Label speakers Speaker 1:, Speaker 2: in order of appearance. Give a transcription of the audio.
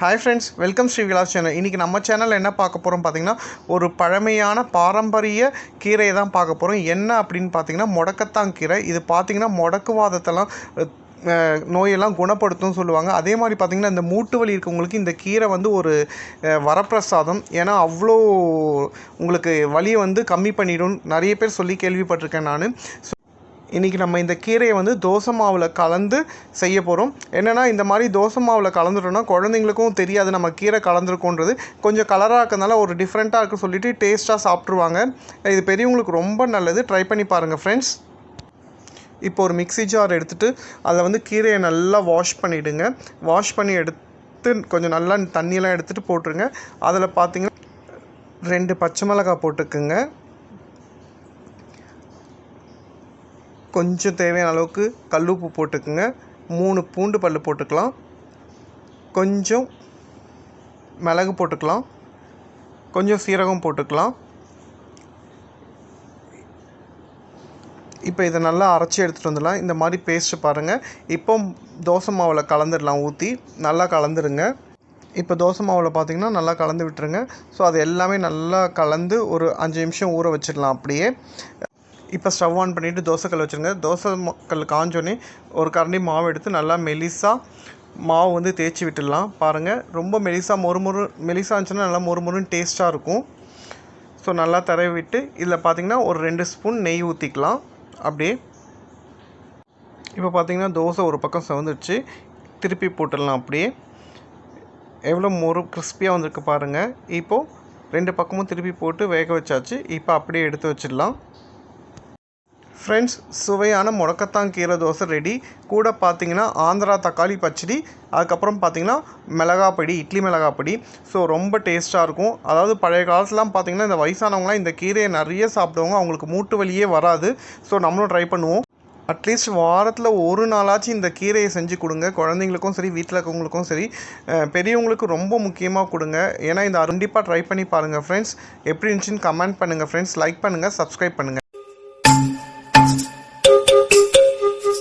Speaker 1: Hi friends welcome Sri Vilas channel இன்றைக்கி நம்ம சேனலில் என்ன பார்க்க போகிறோம் பார்த்தீங்கன்னா ஒரு பழமையான பாரம்பரிய கீரையை தான் பார்க்க போகிறோம் என்ன அப்படின்னு பார்த்தீங்கன்னா முடக்கத்தான் கீரை இது பார்த்தீங்கன்னா முடக்குவாதத்தெல்லாம் நோயெல்லாம் குணப்படுத்தும் சொல்லுவாங்க. அதே மாதிரி பார்த்திங்கன்னா இந்த மூட்டு வலி இருக்கவங்களுக்கு இந்த கீரை வந்து ஒரு வரப்பிரசாதம். ஏன்னா அவ்வளோ உங்களுக்கு வலியை வந்து கம்மி பண்ணிடும். நிறைய பேர் சொல்லி கேள்விப்பட்டிருக்கேன் நான். இன்றைக்கி நம்ம இந்த கீரையை வந்து தோசை மாவில் கலந்து செய்ய போகிறோம் என்னென்னா இந்த மாதிரி தோசை மாவில் கலந்துட்டோம்னா குழந்தைங்களுக்கும் தெரியாது நம்ம கீரை கலந்துருக்கோன்றது கொஞ்சம் கலராக இருக்கிறதுனால ஒரு டிஃப்ரெண்ட்டாக இருக்குன்னு சொல்லிவிட்டு டேஸ்ட்டாக சாப்பிட்ருவாங்க இது பெரியவங்களுக்கு ரொம்ப நல்லது. ட்ரை பண்ணி பாருங்கள் ஃப்ரெண்ட்ஸ் இப்போ ஒரு மிக்ஸி ஜார் எடுத்துகிட்டு அதில் வந்து கீரையை நல்லா வாஷ் பண்ணிவிடுங்க வாஷ் பண்ணி எடுத்து கொஞ்சம் நல்லா தண்ணியெல்லாம் எடுத்துகிட்டு போட்டுருங்க. அதில் பார்த்தீங்கன்னா ரெண்டு பச்சை மிளகாய் போட்டுக்குங்க. கொஞ்சம் தேவையான அளவுக்கு கல்லுப்பு போட்டுக்குங்க. மூணு பூண்டு பல் போட்டுக்கலாம். கொஞ்சம் மிளகு போட்டுக்கலாம். கொஞ்சம் சீரகம் போட்டுக்கலாம். இப்போ இதை நல்லா அரைச்சி எடுத்துகிட்டு வந்துடலாம். இந்த மாதிரி பேஸ்ட்டு பாருங்கள் இப்போ தோசை மாவில் கலந்துடலாம் ஊற்றி நல்லா கலந்துருங்க. இப்போ தோசை மாவில் பார்த்திங்கன்னா நல்லா கலந்து விட்டுருங்க. ஸோ அது எல்லாமே நல்லா கலந்து ஒரு அஞ்சு நிமிஷம் ஊற வச்சிடலாம் அப்படியே. இப்போ ஸ்டவ் ஆன் பண்ணிவிட்டு தோசைக்கல் வச்சுருங்க. தோசை ம- காஞ்சோன்னே ஒரு கரண்டி மாவு எடுத்து நல்லா மெலிசாக மாவு வந்து தேய்ச்சி விட்டுடலாம். பாருங்கள் ரொம்ப மெலிசாக மொறு மொறு மெலிசா இருந்துச்சுன்னா நல்லா மொறுமொறுன்னு டேஸ்ட்டாக இருக்கும். ஸோ நல்லா தரவி விட்டு இதில் பார்த்தீங்கன்னா ஒரு ரெண்டு ஸ்பூன் நெய் ஊற்றிக்கலாம் அப்படியே. இப்போ பார்த்திங்கன்னா தோசை ஒரு பக்கம் செவந்துடுச்சு திருப்பி போட்டுடலாம் அப்படியே. எவ்வளோ மொறு கிறிஸ்பியாக வந்திருக்கு பாருங்கள் இப்போது ரெண்டு பக்கமும் திருப்பி போட்டு வேக வச்சாச்சு. இப்போ அப்படியே எடுத்து வச்சிடலாம். ஃப்ரெண்ட்ஸ் சுவையான முடக்கத்தான் கீரை தோசை ரெடி கூட பார்த்தீங்கன்னா ஆந்திரா தக்காளி பச்சடி அதுக்கப்புறம் பார்த்தீங்கன்னா மிளகாப்பொடி இட்லி மிளகாப்பொடி ஸோ ரொம்ப டேஸ்ட்டாக இருக்கும். அதாவது பழைய காலத்துலாம் பார்த்தீங்கன்னா இந்த வயசானவங்களாம் இந்த கீரையை நிறைய சாப்பிடுவாங்க. அவங்களுக்கு மூட்டு வலியே வராது. ஸோ நம்மளும் ட்ரை பண்ணுவோம். அட்லீஸ்ட் வாரத்தில் ஒரு நாளாச்சும் இந்த கீரையை செஞ்சு கொடுங்க. குழந்தைங்களுக்கும் சரி வீட்டில் இருக்கவங்களுக்கும் சரி. பெரியவங்களுக்கு ரொம்ப முக்கியமாக கொடுங்க. ஏன்னா இந்த கண்டிப்பாக ட்ரை பண்ணி பாருங்கள் ஃப்ரெண்ட்ஸ் எப்படி இருந்துச்சுன்னு கமெண்ட் பண்ணுங்கள் ஃப்ரெண்ட்ஸ் லைக் பண்ணுங்கள் சப்ஸ்கிரைப் பண்ணுங்கள்